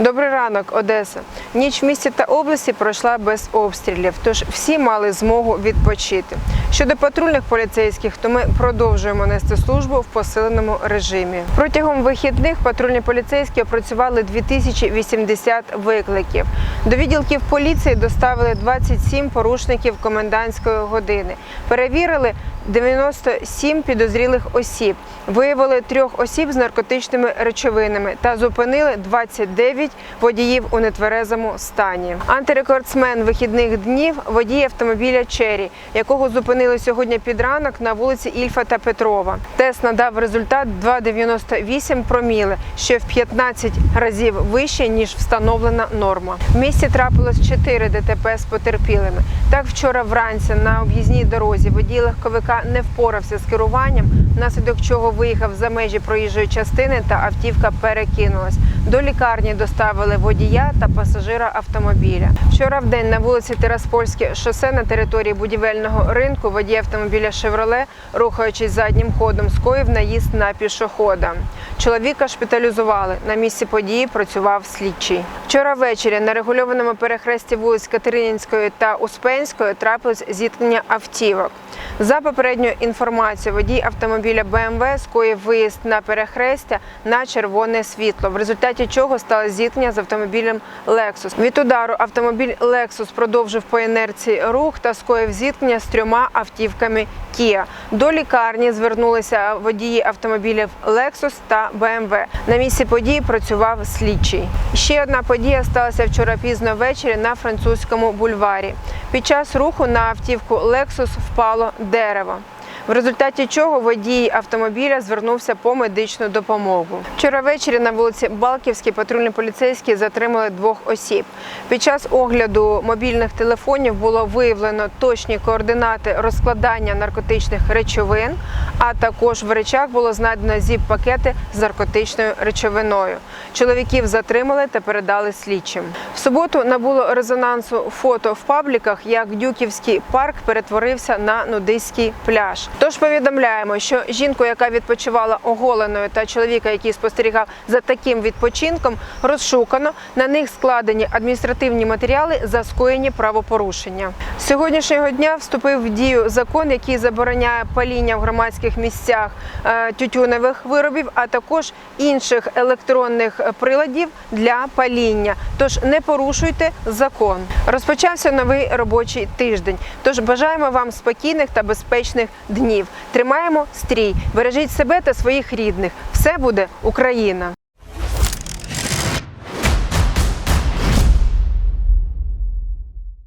Добрий ранок, Одеса. Ніч в місті та області пройшла без обстрілів, тож всі мали змогу відпочити. Щодо патрульних поліцейських, то ми продовжуємо нести службу в посиленому режимі. Протягом вихідних патрульні поліцейські опрацювали 2080 викликів. До відділків поліції доставили 27 порушників комендантської години. Перевірили 97 підозрілих осіб, виявили трьох осіб з наркотичними речовинами та зупинили 29 водіїв у нетверезому стані. Антирекордсмен вихідних днів водій автомобіля Чері, якого зупинили сьогодні під ранок на вулиці Ільфа та Петрова. Тест надав результат 2,98 проміли, що в 15 разів вище ніж встановлена норма. В місті трапилось 4 ДТП з потерпілими. Так вчора вранці на об'їзній дорозі водій легковика не впорався з керуванням, внаслідок чого виїхав за межі проїжджої частини та автівка перекинулась. До лікарні доставили водія та пасажира автомобіля. Вчора в день на вулиці Тераспольське шосе на території будівельного ринку водій автомобіля Шевроле, рухаючись заднім ходом, скоїв наїзд на пішохода. Чоловіка шпиталізували. На місці події працював слідчий. Вчора ввечері на регульованому перехресті вулиць Катеринінської та Успенської трапилось зіткнення автівок. За попередньою інформацією, водій автомобіля BMW скоїв виїзд на перехрестя на червоне світло, в результаті чого стало зіткнення з автомобілем Lexus. Від удару автомобіль Lexus продовжив по інерції рух та скоїв зіткнення з трьома автівками Kia. До лікарні звернулися водії автомобілів Lexus та BMW. На місці події працював слідчий. Ще одна подія сталася вчора пізно ввечері на французькому бульварі. Під час руху на автівку Lexus впало дерево. В результаті чого водій автомобіля звернувся по медичну допомогу. Вчора ввечері на вулиці Балківській патрульні поліцейські затримали двох осіб. Під час огляду мобільних телефонів було виявлено точні координати розкладання наркотичних речовин, а також в речах було знайдено зіп-пакети з наркотичною речовиною. Чоловіків затримали та передали слідчим. В суботу набуло резонансу фото в пабліках, як Дюківський парк перетворився на нудистський пляж. Тож повідомляємо, що жінку, яка відпочивала оголеною, та чоловіка, який спостерігав за таким відпочинком, розшукано. На них складені адміністративні матеріали за скоєні правопорушення. З сьогоднішнього дня вступив в дію закон, який забороняє паління в громадських місцях е, тютюневих виробів, а також інших електронних приладів для паління. Тож не порушуйте закон. Розпочався новий робочий тиждень. Тож бажаємо вам спокійних та безпечних днів. Тримаємо стрій, бережіть себе та своїх рідних. Все буде Україна!